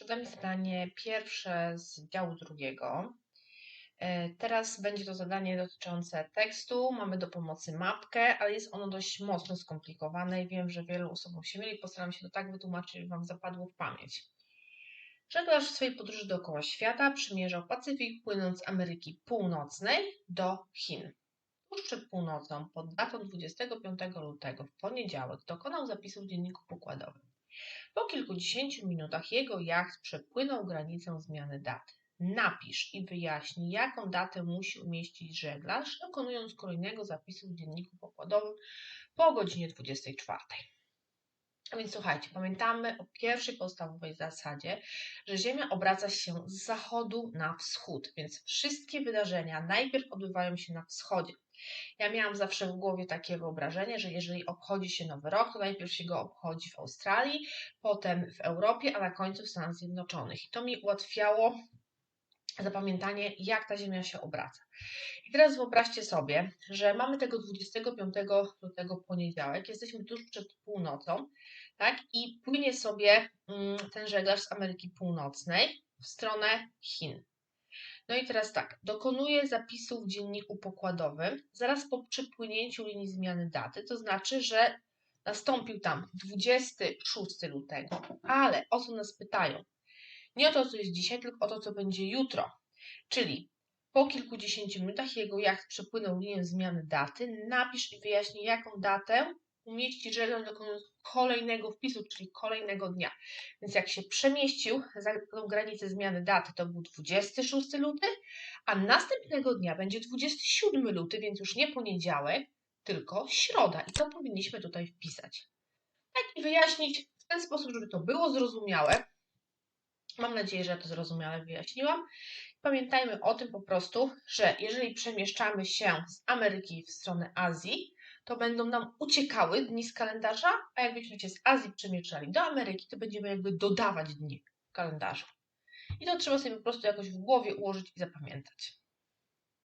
Przed nami zadanie pierwsze z działu drugiego. E, Teraz będzie to zadanie dotyczące tekstu. Mamy do pomocy mapkę, ale jest ono dość mocno skomplikowane i wiem, że wielu osobom się myli. Postaram się to tak wytłumaczyć, żeby Wam zapadło w pamięć. Żeglarz w swojej podróży dookoła świata przymierzał Pacyfik, płynąc z Ameryki Północnej do Chin. Tuż przed północą, pod datą 25 lutego, w poniedziałek, dokonał zapisu w dzienniku pokładowym. Po kilkudziesięciu minutach jego jacht przepłynął granicę zmiany daty. Napisz i wyjaśnij, jaką datę musi umieścić żeglarz, dokonując kolejnego zapisu w dzienniku pokładowym po godzinie 24. A więc słuchajcie, pamiętamy o pierwszej podstawowej zasadzie, że Ziemia obraca się z zachodu na wschód, więc wszystkie wydarzenia najpierw odbywają się na wschodzie. Ja miałam zawsze w głowie takie wyobrażenie, że jeżeli obchodzi się Nowy Rok, to najpierw się go obchodzi w Australii, potem w Europie, a na końcu w Stanach Zjednoczonych. I to mi ułatwiało zapamiętanie, jak ta Ziemia się obraca. I teraz wyobraźcie sobie, że mamy tego 25 lutego poniedziałek, jesteśmy tuż przed północą, tak? I płynie sobie mm, ten żeglarz z Ameryki Północnej w stronę Chin. No i teraz tak, dokonuje zapisu w dzienniku pokładowym zaraz po przypłynięciu linii zmiany daty, to znaczy, że nastąpił tam 26 lutego, ale o co nas pytają? Nie o to, co jest dzisiaj, tylko o to, co będzie jutro. Czyli po kilkudziesięciu minutach jego jacht przepłynął linię zmiany daty. Napisz i wyjaśnij, jaką datę umieści żeglem dokonując kolejnego wpisu, czyli kolejnego dnia. Więc jak się przemieścił za tą granicę zmiany daty, to był 26 luty, a następnego dnia będzie 27 luty, więc już nie poniedziałek, tylko środa. I to powinniśmy tutaj wpisać. Tak i wyjaśnić w ten sposób, żeby to było zrozumiałe. Mam nadzieję, że ja to zrozumiale wyjaśniłam. Pamiętajmy o tym po prostu, że jeżeli przemieszczamy się z Ameryki w stronę Azji, to będą nam uciekały dni z kalendarza, a jakbyśmy się z Azji przemieszczali do Ameryki, to będziemy jakby dodawać dni w kalendarzu. I to trzeba sobie po prostu jakoś w głowie ułożyć i zapamiętać.